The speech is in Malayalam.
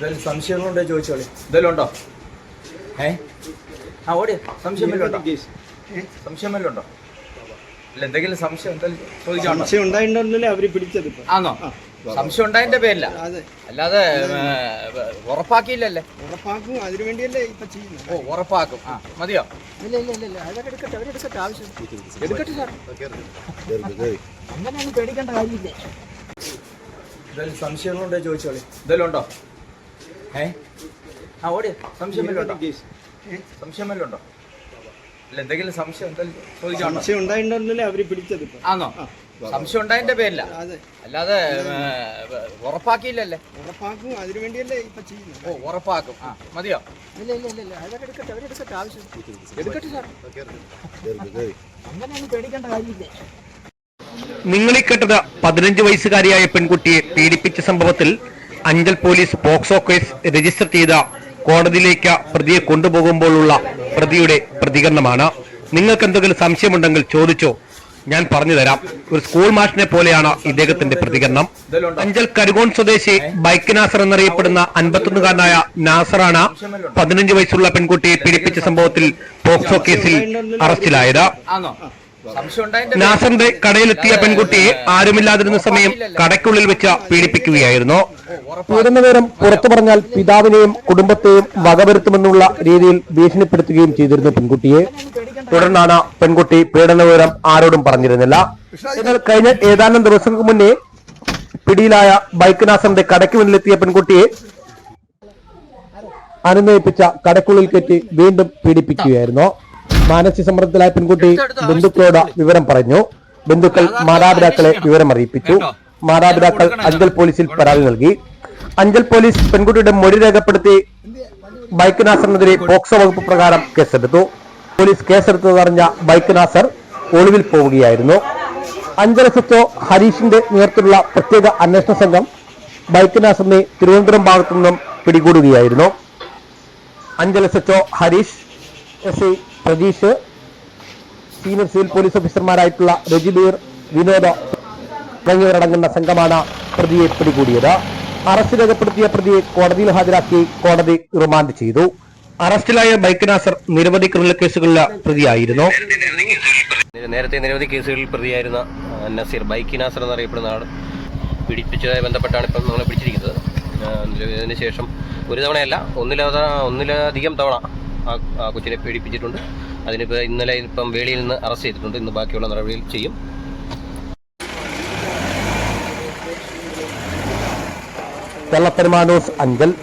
എന്തെങ്കിലും സംശയങ്ങളുണ്ടോ ചോദിച്ചോളി എന്തെങ്കിലും ഉണ്ടോ? ഏ? ആ ഓടി സംശയം വല്ലതും ഉണ്ടോ? സംശയം വല്ലതും ഉണ്ടോ? ഇല്ല എന്തെങ്കിലും സംശയം എന്തായാലും ചോദിക്കാണോ സംശയം ഉണ്ടായിട്ടുണ്ടല്ലേ അവർ പിടിച്ചത് ഇപ്പൊ. ആണോ സംശയം ഉണ്ടായതിന്റെ പേരില്ല അതെ. അല്ലാതെ ഉറപ്പാക്കിയില്ലല്ലേ? ഉറപ്പാക്കും അതിനു വേണ്ടിയല്ലേ ഇപ്പൊ ചെയ്യുന്നത്. ഓ ഉറപ്പാക്കും. ആ മതിയോ? ഇല്ല ഇല്ല ഇല്ല അതൊക്കെ എടുക്കട്ടെ അവരെടുക്കട്ടെ ആവശ്യം എടുക്കട്ടെ സാർ അങ്ങനെയൊന്നും പേടിക്കേണ്ട കാര്യമില്ല എന്തെങ്കിലും സംശയങ്ങളുണ്ടോ ചോദിച്ചോളി എന്തെങ്കിലും ഉണ്ടോ? ഏ? ആ ഓടി സംശയമല്ലോ ഉണ്ടോ അല്ല എന്തെങ്കിലും സംശയം ചോദിക്കാണോ സംശയം ഉണ്ടായിട്ടല്ലേ അവർ പിടിച്ചത് ഇപ്പൊ? ആണോ സംശയം ഉണ്ടായതിന്റെ പേരില്ല അതെ. അല്ലാതെ ഏ, ഉറപ്പാക്കിയില്ലല്ലേ? ഉറപ്പാക്കും അതിനു വേണ്ടിയല്ലേ ഇപ്പൊ ചെയ്യുന്നത്. ഓ ഉറപ്പാക്കും. ആ മതിയോ? ഇല്ല ഇല്ല ഇല്ല ഇല്ല അതൊക്കെ എടുക്കട്ടെ അവരെടുക്കട്ടെ ആവശ്യം എടുക്കട്ടെ സാർ. അങ്ങനെയൊന്നും പേടിക്കേണ്ട കാര്യമില്ല. നിങ്ങളീ കേട്ടത് പതിനഞ്ച് വയസ്സുകാരിയായ പെൺകുട്ടിയെ പീഡിപ്പിച്ച സംഭവത്തിൽ Anchal police POCSO case register ചെയ്ത കോടതിയിലേക്ക് പ്രതിയെ കൊണ്ടുപോകുമ്പോഴുള്ള പ്രതിയുടെ പ്രതികരണമാണ്. നിങ്ങൾക്ക് എന്തെങ്കിലും സംശയമുണ്ടെങ്കിൽ ചോദിച്ചോ ഞാൻ പറഞ്ഞു തരാം. ഒരു സ്കൂൾ മാഷിനെ പോലെയാണ് ഇദ്ദേഹത്തിന്റെ പ്രതികരണം. അഞ്ചൽ കരുകോൺ സ്വദേശി ബൈക്ക് നാസർ എന്നറിയപ്പെടുന്ന അൻപത്തൊന്നുകാരനായ നാസറാണ് പതിനഞ്ച് വയസ്സുള്ള പെൺകുട്ടിയെ പീഡിപ്പിച്ച സംഭവത്തിൽ പോക്സോ കേസിൽ അറസ്റ്റിലായത്. നാസറിന്റെ കടയിലെത്തിയ പെൺകുട്ടിയെ ആരുമില്ലാതിരുന്ന സമയം കടയ്ക്കുള്ളിൽ വെച്ച് പീഡിപ്പിക്കുകയായിരുന്നു. പീഡനവിവരം പുറത്തു പറഞ്ഞാൽ പിതാവിനെയും കുടുംബത്തെയും വകവരുത്തുമെന്നുള്ള രീതിയിൽ ഭീഷണിപ്പെടുത്തുകയും ചെയ്തിരുന്നു പെൺകുട്ടിയെ. തുടർന്നാണ് പെൺകുട്ടി പീഡനവിവരം ആരോടും പറഞ്ഞിരുന്നില്ല. എന്നാൽ കഴിഞ്ഞ ഏതാനും ദിവസങ്ങൾക്ക് മുന്നേ പിടിയിലായ ബൈക്ക് നാസറിന്റെ കടയ്ക്ക് മുന്നിലെത്തിയ പെൺകുട്ടിയെ അനുനയിപ്പിച്ച കടക്കുള്ളിൽ കയറ്റി വീണ്ടും പീഡിപ്പിക്കുകയായിരുന്നു. മാനസിക സമ്മർദ്ദത്തിലായ പെൺകുട്ടി ബന്ധുക്കളോട് വിവരം പറഞ്ഞു. ബന്ധുക്കൾ മാതാപിതാക്കളെ വിവരം അറിയിപ്പിച്ചു മാതാപിതാക്കൾ അഞ്ചൽ പോലീസിൽ പരാതി നൽകി. അഞ്ചൽ പോലീസ് പെൺകുട്ടിയുടെ മൊഴി രേഖപ്പെടുത്തി ബൈക്ക് നാസറിനെതിരെ പോക്സോ വകുപ്പ് പ്രകാരം കേസെടുത്തു. പോലീസ് കേസെടുത്തതറിഞ്ഞ ബൈക്ക് നാസർ ഒളിവിൽ പോവുകയായിരുന്നു. അഞ്ചര എസ്എച്ച്ഒ ഹരീഷിന്റെ നേതൃത്വത്തിലുള്ള പ്രത്യേക അന്വേഷണ സംഘം ബൈക്ക് നാസറിനെ തിരുവനന്തപുരം ഭാഗത്തു നിന്നും പിടികൂടുകയായിരുന്നു. Anchal S HO Harish S I Pratheesh senior civil police ഓഫീസർമാരായിട്ടുള്ള Rajibeer Vinod തുടങ്ങിയവരടങ്ങുന്ന സംഘമാണ് പ്രതിയെ പിടികൂടിയത്. അറസ്റ്റ് രേഖപ്പെടുത്തിയ പ്രതിയെ കോടതിയിൽ ഹാജരാക്കി കോടതി റിമാൻഡ് ചെയ്തു. അറസ്റ്റിലായ ബൈക്ക് നാസർ നിരവധി ക്രിമിനൽ കേസുകളിലെ പ്രതിയായിരുന്നു. നേരത്തെ നിരവധി കേസുകളിൽ പ്രതിയായിരുന്ന നസീർ ബൈക്ക് നാസർ എന്നറിയപ്പെടുന്ന ആൾ പിടിപ്പിച്ചതുമായി ബന്ധപ്പെട്ടാണ് ഇപ്പം നമ്മളെ പിടിച്ചിരിക്കുന്നത്. ഇതിന് ശേഷം ഒരു തവണയല്ല ഒന്നിലധികം ഒന്നിലധികം തവണ ആ കൊച്ചിനെ പീഡിപ്പിച്ചിട്ടുണ്ട്. അതിനിപ്പോൾ ഇന്നലെ ഇപ്പം വേളിയിൽ നിന്ന് അറസ്റ്റ് ചെയ്തിട്ടുണ്ട്. ഇന്ന് ബാക്കിയുള്ള നടപടികൾ ചെയ്യും. Telapermanos Andel